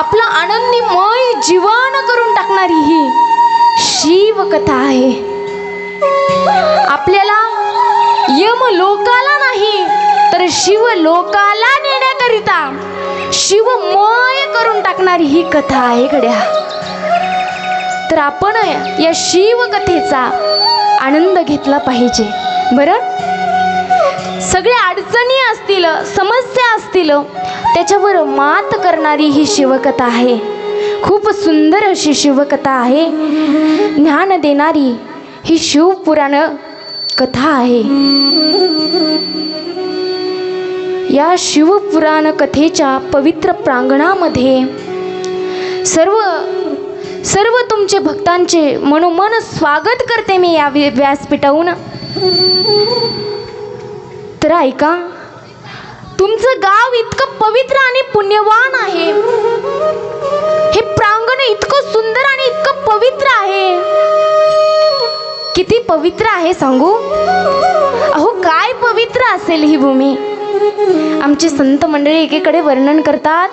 आपलं आनंदीमय जीवन करून टाकणारी ही शिवकथा आहे. आपल्याला यम लोकाला नाही तर शिव लोकाला नेण्याकरिता शिवमय करून टाकणारी ही कथा आहे गड्या तर आपण या शिवकथेचा आनंद घेतला पाहिजे. बरं? सगळ्या अडचणी असतील समस्या असतील त्याच्यावर मात करणारी ही शिवकथा आहे. खूप सुंदर अशी शिवकथा आहे. ज्ञान देणारी ही शिवपुराण कथा आहे. या शिवपुराण कथेच्या पवित्र प्रांगणामध्ये सर्व सर्व तुमचे भक्तांचे मनोमन स्वागत करते मी या व्यासपीठाहून. तर ऐका तुमचं गाव इतकं पवित्र आणि पुण्यवान आहे. हे प्रांगण इतकं सुंदर आणि इतकं पवित्र आहे. किती पवित्र आहे सांगू? अहो काय पवित्र असेल ही भूमी? आमचे संत मंडळी एकीकडे वर्णन करतात.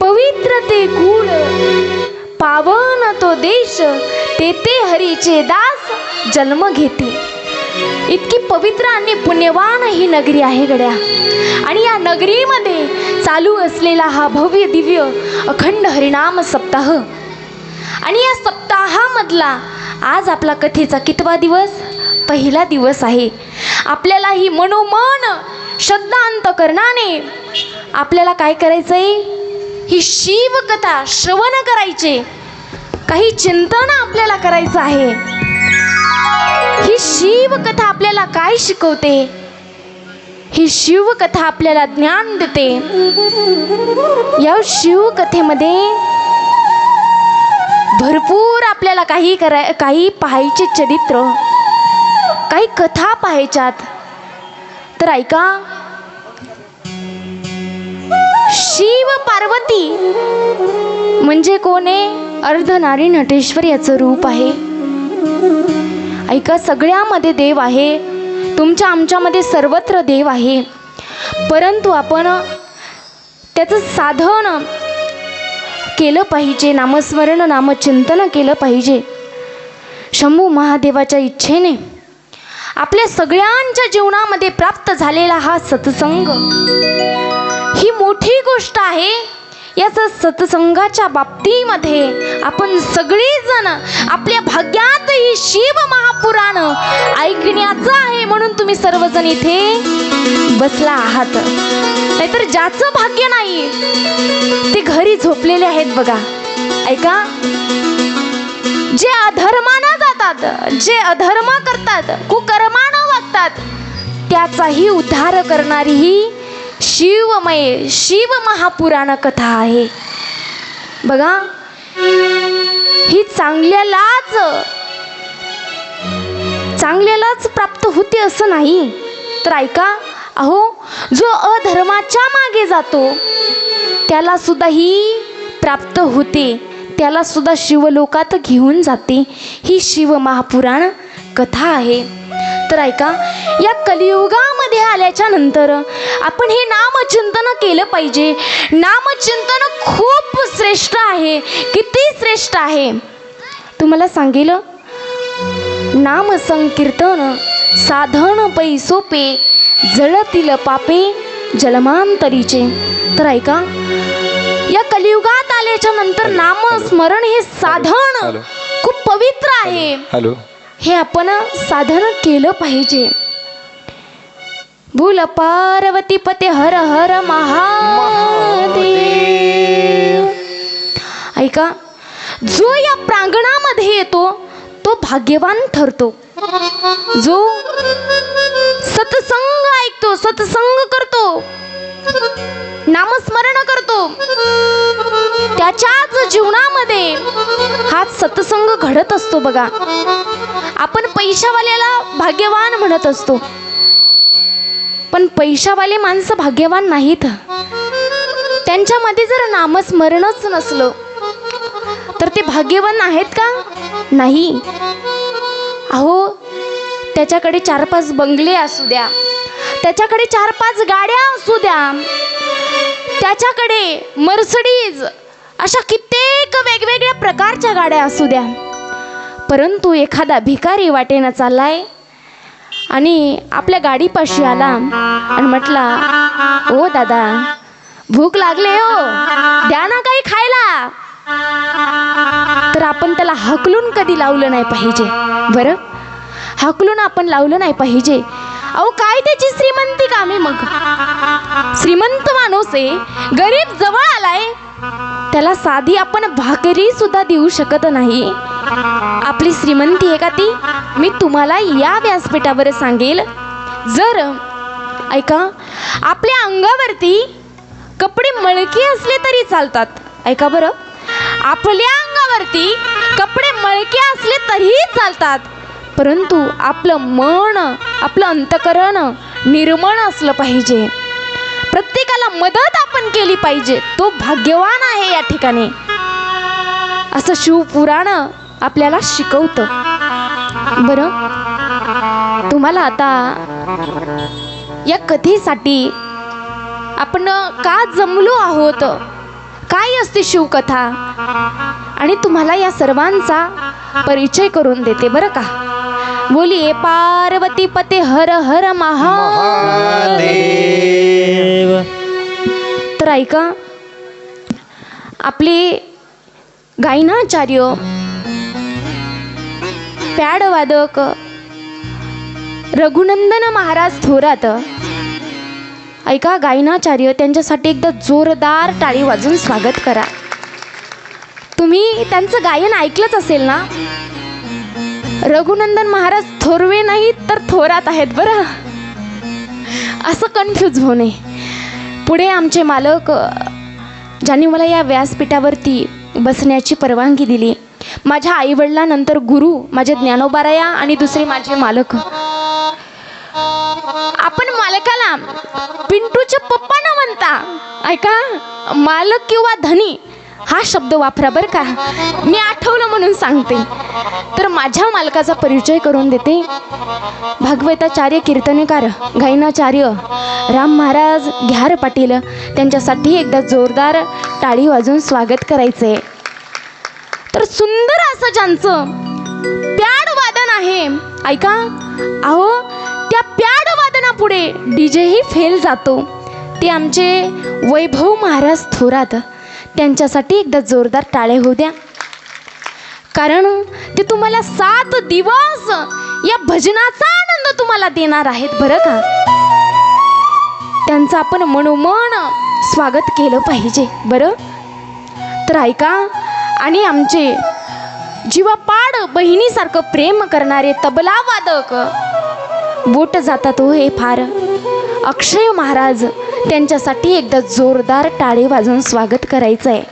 पवित्र ते गुण पावन तो देश तेथे हरीचे दास जन्म घेते. इतकी पवित्र आणि पुण्यवान ही नगरी आहे गड्या. आणि या नगरीमध्ये चालू असलेला हा भव्य दिव्य अखंड हरिणाम सप्ताह. आणि या सप्ताहामधला आज आपला कथेचा कितवा दिवस? पहिला दिवस आहे. आपल्याला ही मनोमन श्रद्धांतकरणाने आपल्याला काय करायचं आहे ही शिवकथा श्रवण करायचे. काही चिंतन आपल्याला करायचं आहे. ही शिवकथा आपल्याला काय शिकवते? ही शिवकथा आपल्याला ज्ञान देते. या शिवकथेमध्ये भरपूर आपल्याला काही कराय काही पाहायचे चरित्र काही कथा पाहायच्यात. तर ऐका. शिव पार्वती म्हणजे कोण आहे? अर्धनारी नटेश्वर याचं रूप आहे. ऐका सगळ्यामध्ये देव आहे. तुमच्या आमच्यामध्ये सर्वत्र देव आहे. परंतु आपण त्याचं साधन केलं पाहिजे नामस्मरण नामचिंतन केलं पाहिजे. शंभू महादेवाच्या इच्छेने आपल्या सगळ्यांच्या जीवनामध्ये प्राप्त झालेला हा सत्संग ही मोठी गोष्ट आहे. याचा सत्संगाच्या बाबतीमध्ये आपण सगळीजण आपल्या भाग्यात ही शिव महापुराण ऐकण्याचं आहे म्हणून तुम्ही सर्वजण इथे बसला आहात. नाहीतर ज्याचं भाग्य नाही ते घरी झोपलेले आहेत बघा. ऐका. जे अधर्मानं जातात जे अधर्म करतात कुकर्मानं वागतात त्याचाही उद्धार करणारी ही शिवमय शिव महापुराण कथा आहे. बघा ही चांगल्यालाच चांगल्यालाच प्राप्त होते असं नाही. तर ऐका अहो जो अधर्माच्या मागे जातो त्याला सुद्धा ही प्राप्त होते. त्याला सुद्धा शिवलोकात घेऊन जाते. ही शिव महापुराण कथा आहे. तर ऐका. या कलियुगामध्ये आल्याच्यानंतर आपण हे नामचिंतन केलं पाहिजे. नामचिंतन खूप श्रेष्ठ आहे. किती श्रेष्ठ आहे? तुम्हाला सांगेल? नाम संकीर्तन साधन पै सोपे जळतील पापे जलमांतरीचे. तर ऐका. या कलियुगात आल्याच्यानंतर नामस्मरण हे साधन. खूप पवित्र आहे. हॅलो. हे आपण साधन केलं पाहिजे. भूल पार्वती पते हर हर महादेव. ऐका जो या प्रांगणामध्ये येतो तो भाग्यवान ठरतो. जो सत्संग ऐकतो सत्संग करतो नामस्मरण करतो त्याच्याच जीवनामध्ये हा सत्संग घडत असतो बघा. आपण पैशावाल्याला भाग्यवान म्हणत असतो. पण पैशावाले माणसं भाग्यवान नाहीत. त्यांच्यामध्ये जर नामस्मरणच नसलं तर ते भाग्यवान आहेत का? नाही. अहो त्याच्याकडे चार पाच बंगले असू द्या. त्याच्याकडे चार पाच गाड्या असू द्या. त्याच्याकडे मर्सडीज अशा कित्येक वेगवेगळ्या प्रकारच्या गाड्या असू द्या. परंतु एखादा भिकारी वाटेनं चाललाय आणि आपल्या गाडीपाशी आला आणि म्हटला ओ दादा भूक लागले हो. द्या ना काही खायला. तर आपण त्याला हकलून कधी लावलं नाही पाहिजे. बरं? हकलून आपण लावलं नाही पाहिजे. अहो काय त्याची श्रीमंती कामे मग? श्रीमंत माणूस आहे गरीब जवळ आलाय. त्याला साधी आपण भाकरी सुद्धा देऊ शकत नाही. आपली श्रीमंती आहे का ती? मी तुम्हाला या व्यासपीठावर सांगेल. जर ऐका आपल्या अंगावरती कपडे मळके असले तरी चालतात. ऐका बरं. आपल्या अंगावरती कपडे मळके असले तरीही चालतात. परंतु आपलं मन आपलं अंतकरण निर्मळ असलं पाहिजे. प्रत्येकाला मदत आपण केली पाहिजे. तो भाग्यवान आहे या ठिकाणी. असं शिवपुराण आपल्याला शिकवतं. बरं? तुम्हाला आता या कथेसाठी आपण का जमलो आहोत? काय असते शिवकथा? आणि तुम्हाला या सर्वांचा परिचय करून देते बरं का? बोलिये पार्वती पते हर हर महादेव. तर ऐका आपले गायनाचार्य पॅडवादक रघुनंदन महाराज थोरात. ऐका गायनाचार्य त्यांच्यासाठी एकदा जोरदार टाळी वाजून स्वागत करा. तुम्ही त्यांचं गायन ऐकलंच असेल ना? रघुनंदन महाराज थोरवे नाहीत तर थोरात आहेत बरं. असं कन्फ्यूज होऊ नये. पुढे आमचे मालक ज्यांनी मला या व्यासपीठावरती बसण्याची परवानगी दिली माझ्या आईवडिलानंतर गुरु माझे ज्ञानोबाराया आणि दुसरे माझे मालक. आपण मालकाला पिंटूचे पप्पा न म्हणता ऐका मालक किंवा धनी हा शब्द वापरा बरं का. मी आठवलं म्हणून सांगते. तर माझ्या मालकाचा परिचय करून देते. भागवताचार्य कीर्तनकार गायनाचार्य राम महाराज घ्यार पाटील त्यांच्यासाठी एकदा जोरदार टाळी वाजून स्वागत करायचंय. तर सुंदर असं ज्यांचं प्याड वादन आहे. ऐका अहो त्या प्याड वादनापुढे डीजेही फेल जातो. ते आमचे वैभव महाराज थोरात त्यांच्यासाठी एकदा जोरदार टाळे होऊ द्या. कारण ते तुम्हाला सात दिवस या भजनाचा आनंद तुम्हाला देणार आहेत बरं का? त्यांचं आपण मनोमन स्वागत केलं पाहिजे बरं? तर ऐका आणि आमचे जीवापाड बहिणीसारखं प्रेम करणारे तबला वादक बोट जातात हो हे फार. अक्षय महाराज त्यांच्यासाठी एकदा जोरदार टाळे वाजवून स्वागत करायचं आहे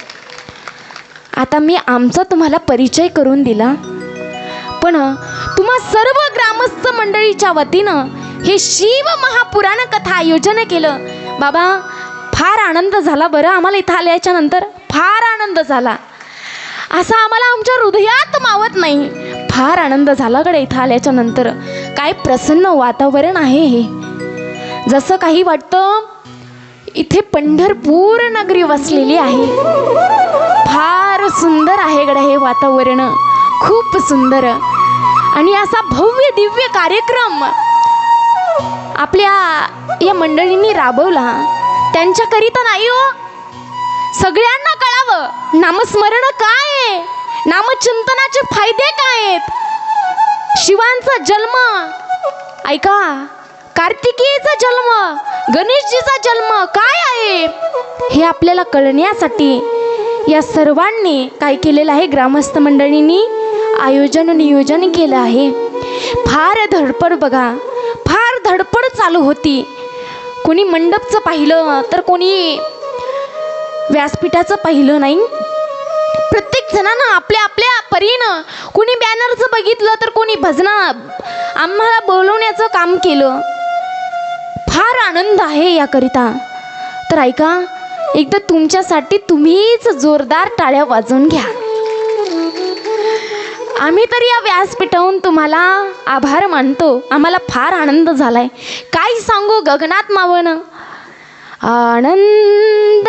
आता मी आमचा तुम्हाला परिचय करून दिला. पण तुम्हा सर्व ग्रामस्थ मंडळीच्या वतीनं हे शिव महापुराण कथा आयोजन केलं. बाबा फार आनंद झाला बरं आम्हाला इथं आल्याच्यानंतर. फार आनंद झाला. असा आम्हाला आमच्या हृदयात मावत नाही. फार आनंद झाला गड इथं आल्याच्यानंतर. काय प्रसन्न वातावरण आहे हे. जसं काही वाटतं इथे पंढरपूर नगरी वसलेली आहे. फार सुंदर आहे गड्या हे वातावरण. खूप सुंदर. आणि असा भव्य दिव्य कार्यक्रम आपल्या या मंडळींनी राबवला. त्यांच्याकरिता नाही हो. सगळ्यांना करावं? नामस्मरण काय? आहे नामचिंतनाचे फायदे काय? आहेत शिवांचा जन्म. ऐका कार्तिकेयचा जन्म गणेशजीचा जन्म काय आहे? हे आपल्याला कळण्यासाठी या सर्वांनी काय केलेलं आहे? ग्रामस्थ मंडळींनी आयोजन नियोजन केलं आहे. फार धडपड बघा. फार धडपड चालू होती. कोणी मंडपचं पाहिलं तर कोणी व्यासपीठाचं पाहिलं नाही. प्रत्येक जणांना आपल्या आपल्या परीनं कोणी बॅनरचं बघितलं तर कोणी भजना आम्हाला बोलवण्याचं काम केलं. फार आनंद आहे याकरिता. तर ऐका एकदा तुमच्यासाठी तुम्हीच जोरदार टाळ्या वाजवून घ्या. आम्ही तर या व्यासपीठाहून तुम्हाला आभार मानतो. आम्हाला फार आनंद झालाय. काय सांगू गगनात मावणं आनंद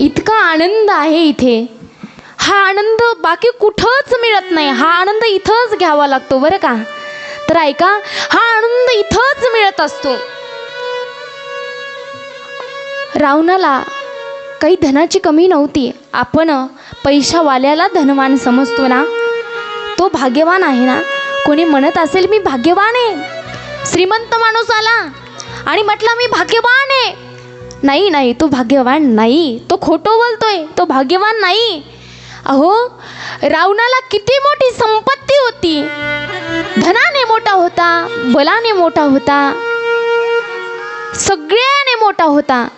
इतका आनंद आहे इथे. हा आनंद बाकी कुठंच मिळत नाही. हा आनंद इथंच घ्यावा लागतो बरं का? तर ऐका हा आनंद इथंच मिळत असतो. रावणाला काही धनाची कमी नव्हती. आपण पैशावाल्याला धनवान समजतो ना? तो भाग्यवान आहे ना? कोणी म्हणत असेल मी भाग्यवान आहे. श्रीमंत माणूस आला आणि म्हटलं मी भाग्यवान आहे. नाही नाही तो भाग्यवान नाही. तो खोटं बोलतोय तो भाग्यवान नाही. अहो रावणाला किती मोठी संपत्ती होती. धनाने मोठा होता बलाने मोठा होता. सगळ्याने मोठा होता.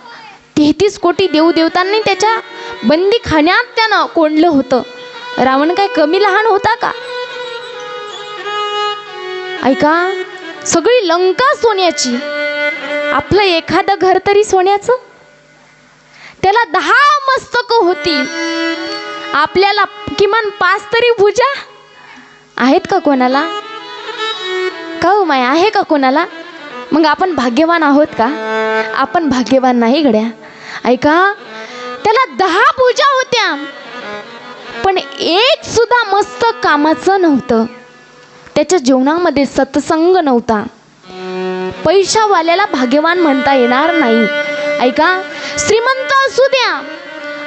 तेहतीस कोटी देवदेवतांनी त्याच्या बंदी खाण्यात त्यानं कोंडलं होतं. रावण काय कमी लहान होता का? ऐका सगळी लंका सोन्याची. आपलं एखादं घर तरी सोन्याचं? त्याला दहा मस्तक होती आपल्याला किमान पाच तरी भुजा? आहेत का कोणाला? का हो माय? आहे का कोणाला? मग आपण भाग्यवान आहोत का? आपण भाग्यवान नाही गड्या ऐका त्याला दहा पूजा होत्या. पण एक सुद्धा मस्त कामाचं नव्हतं. त्याच्या जीवनामध्ये सत्संग नव्हता. पैशावाल्याला भाग्यवान म्हणता येणार नाही. ऐका श्रीमंत असू द्या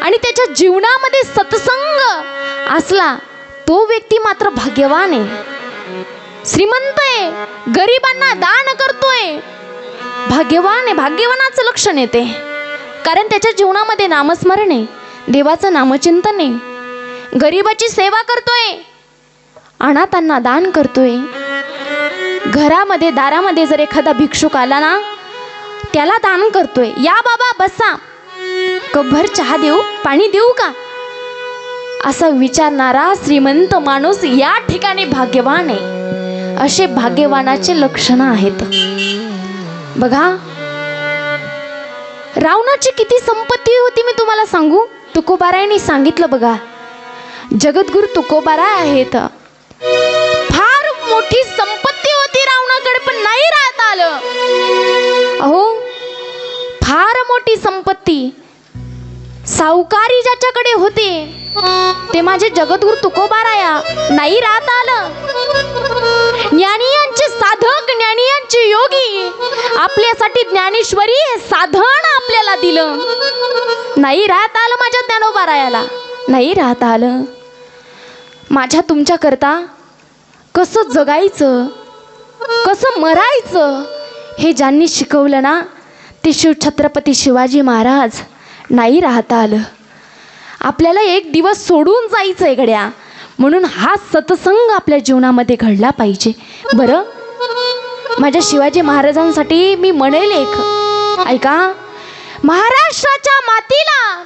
आणि त्याच्या जीवनामध्ये सत्संग असला तो व्यक्ती मात्र भाग्यवान आहे. श्रीमंत आहे गरिबांना दान करतोय. भाग्यवान आहे भाग्यवानाचं लक्षण येते. कारण त्याच्या जीवनामध्ये नामस्मरण आहे देवाचं नामचिंतन आहे. गरिबाची सेवा करतोय अनाथांना दान करतोय. घरामध्ये दारामध्ये जर एखादा भिक्षुक आला ना त्याला दान करतोय. या बाबा बसा. कभर चहा देऊ पाणी देऊ का? असा विचारणारा श्रीमंत माणूस या ठिकाणी भाग्यवान आहे. असे भाग्यवानाचे लक्षण आहेत. बघा. रावणाची किती संपत्ती होती मी तुम्हाला सांगू? तुकोबारायांनी सांगितलं बघा. जगद्गुरु तुकोबारा आहेत. फार संपत्ती. सावकारी ज्याच्याकडे होते ते माझे जगद्गुरु तुकोबाराया नाही राहता आलं. ज्ञानियांचे साधक ज्ञानियांचे योगी आपल्यासाठी ज्ञानेश्वरी हे साधन आपल्याला दिलं. नाही राहता आलं माझ्या ज्ञानोबारायाला. नाही राहता आलं. माझ्या तुमच्याकरता कसं जगायचं कसं मरायचं हे ज्यांनी शिकवलं ना ते शिव छत्रपती शिवाजी महाराज नाही राहता आलं. आपल्याला एक दिवस सोडून जायचं आहे गड्या म्हणून हा सत्संग आपल्या जीवनामध्ये घडला पाहिजे. बरं? माझ्या शिवाजी महाराजांसाठी मी म्हणेल एक. ऐका. महाराष्ट्राच्या मातीला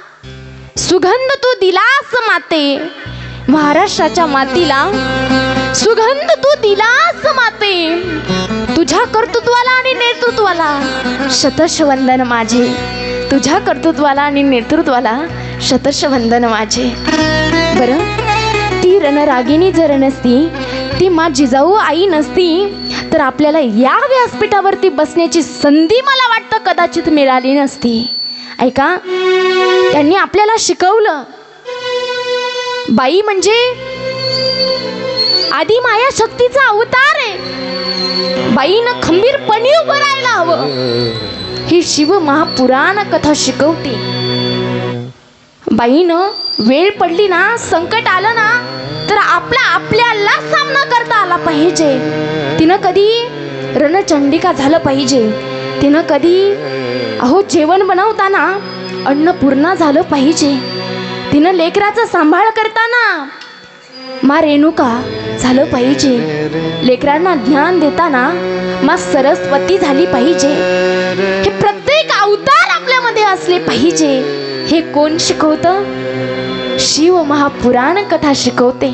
सुगंध तू दिलास माते. महाराष्ट्राच्या मातीला सुगंध तू दिलास माते. तुझ्या कर्तृत्वाला आणि नेतृत्वाला. शतश वंदन माझे. तुझ्या कर्तृत्वाला आणि नेतृत्वाला शतश वंदन माझे. बरं ती रणरागिणी जर नसती ती मा जिजाऊ आई नसती तर आपल्याला या व्यासपीठावरती बसण्याची संधी मला वाटतं कदाचित मिळाली नसती. ऐका त्यांनी आपल्याला शिकवलं. बाई म्हणजे आधी माया शक्तीचा अवतार आहे. बाईनं खंबीरपणे उभं राहायला हवं. ही शिव महापुराण कथा शिकवते. बाईनं वेळ पडली ना संकट आलं ना तर आपला आपल्याला सामना करता आला पाहिजे. तिनं कधी रणचंडिका झालं पाहिजे. तिनं कधी अहो जेवण बनवताना अन्नपूर्णा झालं पाहिजे. तिनं लेकराचा सांभाळ करताना मा रेणुका झालं पाहिजे. लेकरांना ज्ञान देताना मा सरस्वती झाली पाहिजे. हे प्रत्येक अवतार आपल्यामध्ये असले पाहिजे. हे कोण शिकवतं? शिव महापुराण कथा शिकवते.